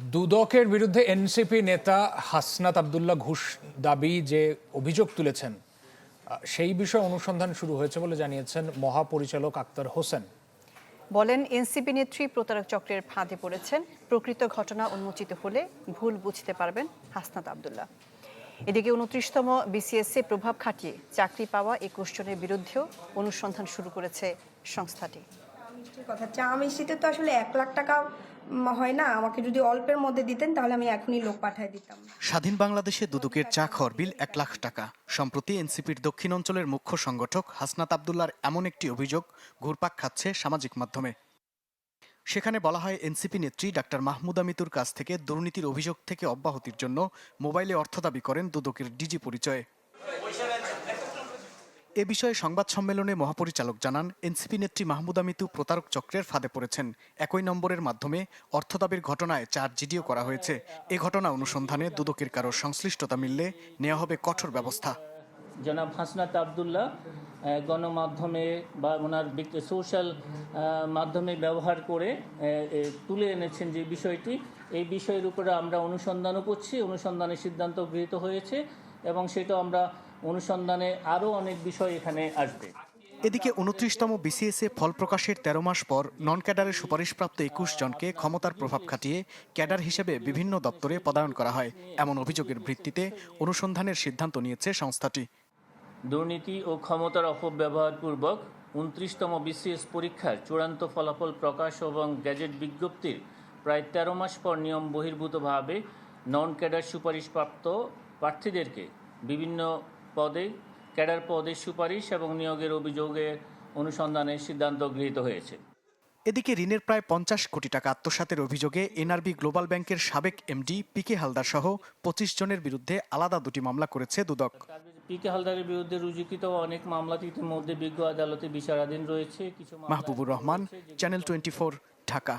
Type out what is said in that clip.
দুদকের বিরুদ্ধে এনসিপি নেতা হাসনাত আবদুল্লাহ ঘুষ দাবি যে অভিযোগ তুলেছেন সেই বিষয়ে অনুসন্ধান শুরু হয়েছে বলে জানিয়েছেন মহাপরিচালক আক্তার হোসেন। বলেন এনসিপি নেত্রী প্রতারক চক্রের ফাঁদে পড়েছেন। প্রকৃত ঘটনা উন্মোচিত হলে ভুল বুঝতে পারবেন হাসনাত আবদুল্লাহ। এদিকে উনত্রিশতম বিসিএসসি প্রভাব খাটিয়ে চাকরি পাওয়া একুশ জনের বিরুদ্ধেও অনুসন্ধান শুরু করেছে সংস্থাটি। কথা চা মিষ্টিতে তো আসলে এক লাখ টাকা হয় না? আমাকে যদি অল্পের মধ্যে দিতেন, তাহলে আমি এখনই লোক পাঠিয়ে দিতাম। স্বাধীন বাংলাদেশে দুদকের চা খর বিল এক লাখ টাকা। সম্প্রতি এনসিপির দক্ষিণ অঞ্চলের মুখ্য সংগঠক হাসনাত আবদুল্লার এমন একটি অভিযোগ ঘুরপাক খাচ্ছে সামাজিক মাধ্যমে। সেখানে বলা হয়, এনসিপি নেত্রী ডাক্তার মাহমুদা মিতুর কাছ থেকে দুর্নীতির অভিযোগ থেকে অব্যাহতির জন্য মোবাইলে অর্থ দাবি করেন দুদকের ডিজি পরিচয়ে। এ বিষয়ে সংবাদ সম্মেলনে মহাপরিচালক জানান, এনসিপি নেত্রী মাহমুদা মিতু প্রতারক চক্রের ফাঁদে পড়েছেন। একই নম্বরের মাধ্যমে অর্থ দাবির ঘটনায় চার জিডিও করা হয়েছে। এ ঘটনা অনুসন্ধানে দুদকের কারও সংশ্লিষ্টতা মিললে নেওয়া হবে কঠোর ব্যবস্থা। জনাব হাসনাত আবদুল্লাহ গণমাধ্যমে বা ওনার সোশ্যাল মাধ্যমে ব্যবহার করে তুলে এনেছেন যে বিষয়টি। এই বিষয়ের উপরে আমরা অনুসন্ধানও করছি। অনুসন্ধানের সিদ্ধান্ত গৃহীত হয়েছে এবং সেটা আমরা অনুসন্ধানে আরও অনেক বিষয় এখানে আসবে। এদিকে উনত্রিশতম বিসিএস এ ফল প্রকাশের তেরো মাস পর নন ক্যাডারের সুপারিশপ্রাপ্ত একুশ জনকে ক্ষমতার প্রভাব খাটিয়ে ক্যাডার হিসেবে বিভিন্ন দপ্তরে পদায়ন করা হয়। এমন অভিযোগের ভিত্তিতে অনুসন্ধানের সিদ্ধান্ত নিয়েছে সংস্থাটি। দুর্নীতি ও ক্ষমতার অপব্যবহারপূর্বক উনত্রিশতম বিসিএস পরীক্ষার চূড়ান্ত ফলাফল প্রকাশ এবং গ্যাজেট বিজ্ঞপ্তির প্রায় তেরো মাস পর নিয়ম বহির্ভূতভাবে নন ক্যাডার সুপারিশপ্রাপ্ত প্রার্থীদেরকে বিভিন্ন পদে ক্যাডার পদের সুপারিশ এবং নিয়োগের অভিযোগের অনুসন্ধানের সিদ্ধান্ত গৃহীত হয়েছে। এদিকে ঋণের প্রায় পঞ্চাশ কোটি টাকা আত্মসাতের অভিযোগে এনআরবি গ্লোবাল ব্যাংকের সাবেক এমডি পিকে হালদার সহ পঁচিশ জনের বিরুদ্ধে আলাদা দুটি মামলা করেছে দুদক। পি কে হালদারের বিরুদ্ধে রুজুকৃত অনেক মামলা ইতিমধ্যে বিজ্ঞ আদালতে বিচারাধীন রয়েছে। কিছু মাহবুবুর রহমান চ্যানেল টোয়েন্টি ঢাকা।